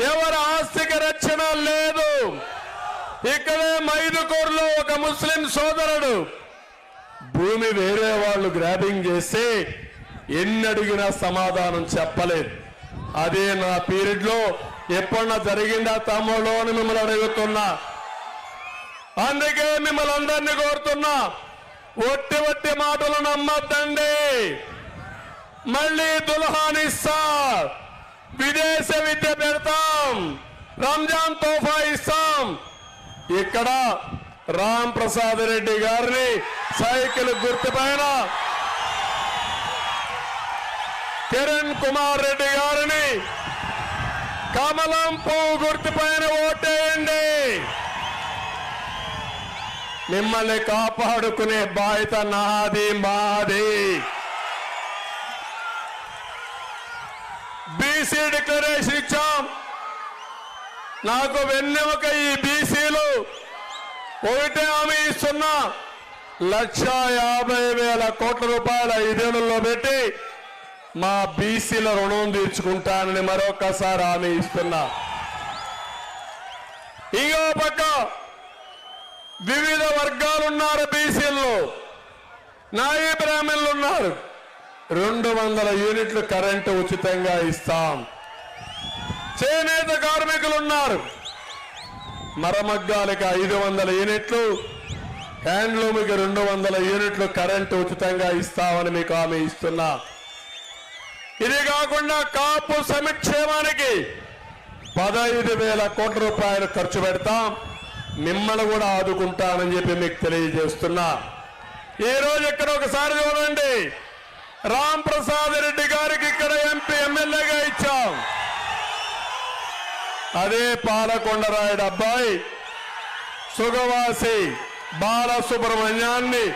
ఎవరి ఆస్తికి రక్షణ లేదు. ఇక్కడే మైదుకూరులో ఒక ముస్లిం సోదరుడు భూమి వేరే వాళ్ళు గ్రాబింగ్ చేస్తే ఎన్ని అడిగినా సమాధానం చెప్పలేదు. అదే నా పీరియడ్లో ఎప్పుడన్నా జరిగిందా తమ్ముళ్ళు అని మిమ్మల్ని అడుగుతున్నా. అందుకే మిమ్మల్ని అందరినీ కోరుతున్నా. ఒట్టి ఒట్టి మాటలు నమ్మద్దండి. మళ్ళీ దుల్హాన్ విదేశ విద్య పెడతాం. రంజాన్ తోఫా ఇస్తాం. ఇక్కడ రామ్ ప్రసాద్ రెడ్డి గారిని సైకిల్ గుర్తుపైన కిరణ్ కుమార్ రెడ్డి గారిని కమలం పువ్వు గుర్తుపైన ఓటేయండి. మిమ్మల్ని కాపాడుకునే బాధ్యత నాది మాది. బీసీ డిక్లరేషన్ ఇచ్చాం. నాకు వెన్నెముక ఈ బీసీలు ఒకటే హామీ ఇస్తున్నా. లక్ష యాభై వేల కోట్ల రూపాయల ఐదేళ్ళలో పెట్టి మా బీసీల రుణం తీర్చుకుంటానని మరొకసారి హామీ ఇస్తున్నా. ఇంకో పక్క వివిధ వర్గాలు ఉన్నారు బీసీల్లో నాయీ బ్రాహ్మణులు ఉన్నారు. రెండు వందల యూనిట్లు కరెంటు ఉచితంగా ఇస్తాం. చేనేత కార్మికులు ఉన్నారు మరమగ్గాలకి ఐదు వందల యూనిట్లు హ్యాండ్లూమ్కి రెండు వందల యూనిట్లు కరెంటు ఉచితంగా ఇస్తామని మీకు హామీ ఇస్తున్నా. ఇది కాకుండా కాపు సంక్షేమానికి పదహైదు వేల కోట్ల రూపాయలు ఖర్చు పెడతాం. మిమ్మల్ని కూడా ఆదుకుంటానని చెప్పి మీకు తెలియజేస్తున్నా. ఈ రోజు ఇక్కడ ఒకసారి చూడండి. రామ్ ప్రసాద్ రెడ్డి గారికి ఇక్కడ ఎంపీ ఎమ్మెల్యేగా ఇచ్చాం. అదే పాలకొండరాయుడు అబ్బాయి సుగవాసి బాలసుబ్రహ్మణ్యాన్ని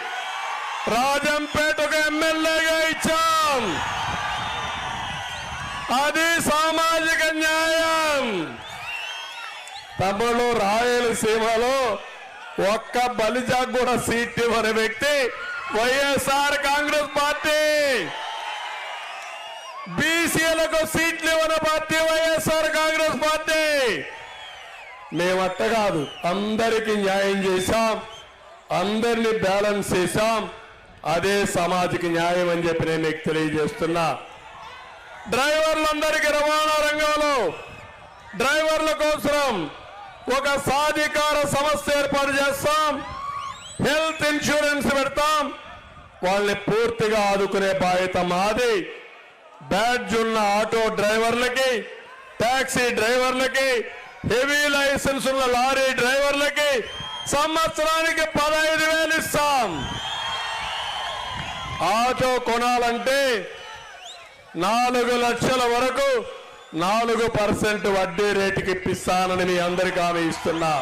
రాజంపేటకు ఎమ్మెల్యేగా ఇచ్చాం. అది సామాజిక న్యాయం. తమ్ముడు రాయలసీమలో ఒక్క బలిజా కూడా సీట్ ఇవ్వని వ్యక్తి వైఎస్ఆర్ కాంగ్రెస్ పార్టీ. బీసీలకు సీట్లు ఇవ్వని పార్టీ వైఎస్ఆర్ కాంగ్రెస్ పార్టీ. మేమట్ట కాదు అందరికీ న్యాయం చేశాం అందరినీ బ్యాలెన్స్ చేశాం అదే సమాజకి న్యాయం అని చెప్పి నేను మీకు తెలియజేస్తున్నా. డ్రైవర్లందరికీ రవాణా రంగంలో డ్రైవర్ల కోసం ఒక సాధికార సమస్య ఏర్పాటు చేస్తాం. హెల్త్ ఇన్సూరెన్స్ పెడతాం. వాళ్ళని పూర్తిగా ఆదుకునే బాధ్యత మాది. బ్యాడ్జ్ ఉన్న ఆటో డ్రైవర్లకి ట్యాక్సీ డ్రైవర్లకి హెవీ లైసెన్స్ ఉన్న లారీ డ్రైవర్లకి సంవత్సరానికి పదహైదు వేలు ఇస్తాం. ఆటో కొనాలంటే నాలుగు లక్షల వరకు నాలుగు పర్సెంట్ వడ్డీ రేటుకి ఇప్పిస్తానని మీ అందరికీ హామీ ఇస్తున్నా.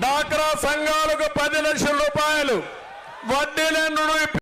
డాక్రా సంఘాలకు పది లక్షల రూపాయలు వడ్డీ లేని రుణం